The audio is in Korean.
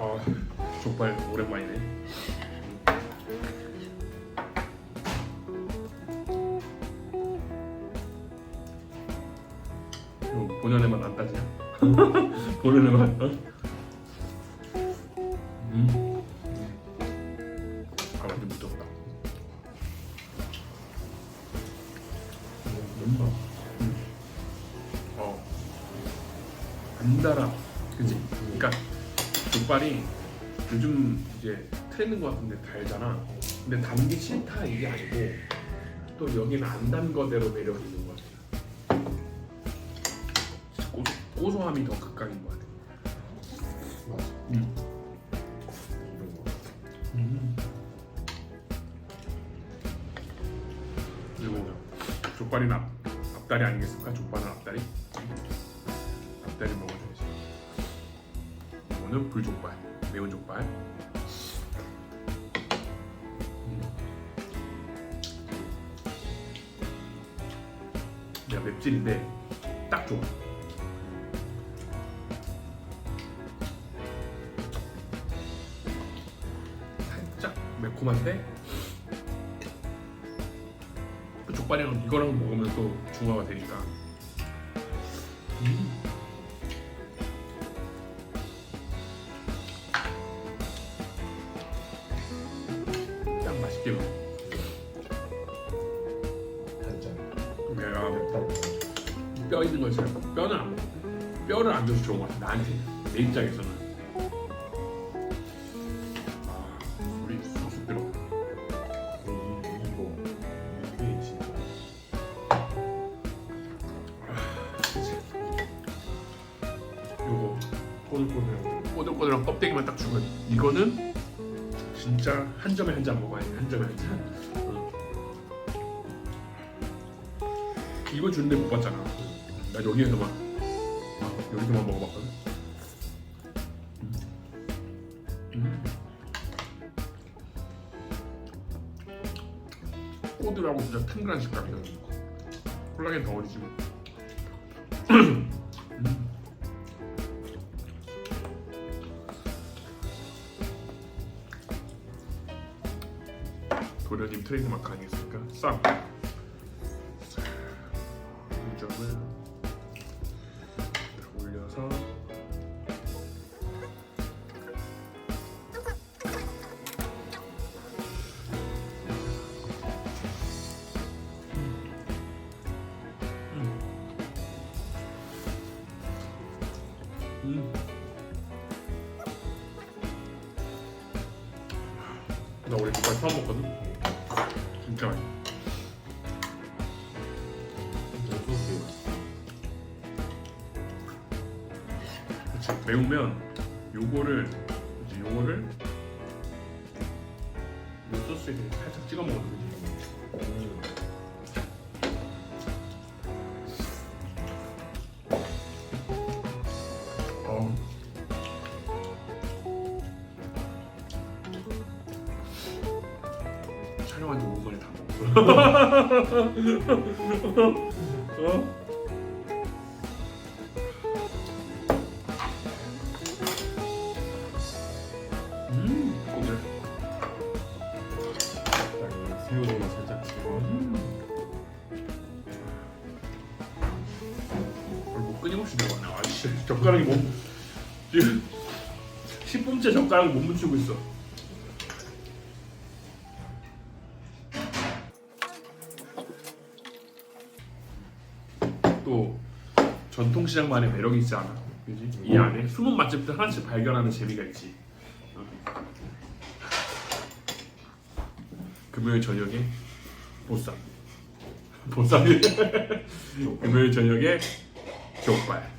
아 족발 오랜만이네. 이거 본연의 맛안 따지냐? 본연의 맛. 어? 음. 아 완전 무섭다. 뭔가 어. 안 달아. 그지? 그러니까 족발이 요즘 이제 트렌드인 것 같은데 달잖아. 근데 단게 싫다 이게 아니고 또 여기는 안 단 거대로 매력이 있는 것 같아. 고소, 고소함이 더 극강인 것 같아. 맞아. 음. 음. 그리고 족발이 앞, 앞다리 아니겠습니까? 족발은 앞다리. 앞다리 먹어줘야지. 이거는 불족발, 매운 족발. 음. 야 맵찔인데 딱 좋아. 살짝 매콤한데 그 족발이랑 이거랑 먹으면 또 중화가 되니까 음. 뼈 있는 걸 싫어 뼈는 안 먹어 뼈를 안 줘서 좋은 것 같아 나한테 내 입장에서는 아 우리 쑥쑥 들어 이- 이거 이게 진짜. 요거 꼬들꼬들한 꼬들꼬들한 껍데기만 딱 주면 이거는 진짜 한 점에 한 잔 먹어야 돼. 한 점에 한 잔. 이거 주는데 못 봤잖아. 나 여기에서만 아, 여기서만 먹어봤거든. 음. 음. 꼬들하고 진짜 탱글한 식감이야. 콜라겐 덩어리지 뭐. 음. 도련님 트레이드 마크 아니겠습니까? 쌈. 이 점을 올려서 음. 음. 나 원래 족발 처음 먹거든. 진짜 맛있어. 매우면 요거를 이제 요거를 요 소스에 그냥 살짝 찍어 먹어도 되지. 음. 어. 촬영한 지 5분 만에 다 먹었어. 어? 음, 고기를. 딱 새우젓만 살짝. 음. 뭘뭐 끊임없이 들어가네. 아, 씨, 젓가락이 못 지금 10분째 젓가락을 못 묻히고 있어. 또 전통시장만의 매력이 있지 않아? 그지? 이 안에 숨은 맛집들 하나씩 발견하는 재미가 있지. 금요일 저녁에 보쌈. 보쌈이 금요일 저녁에 족발.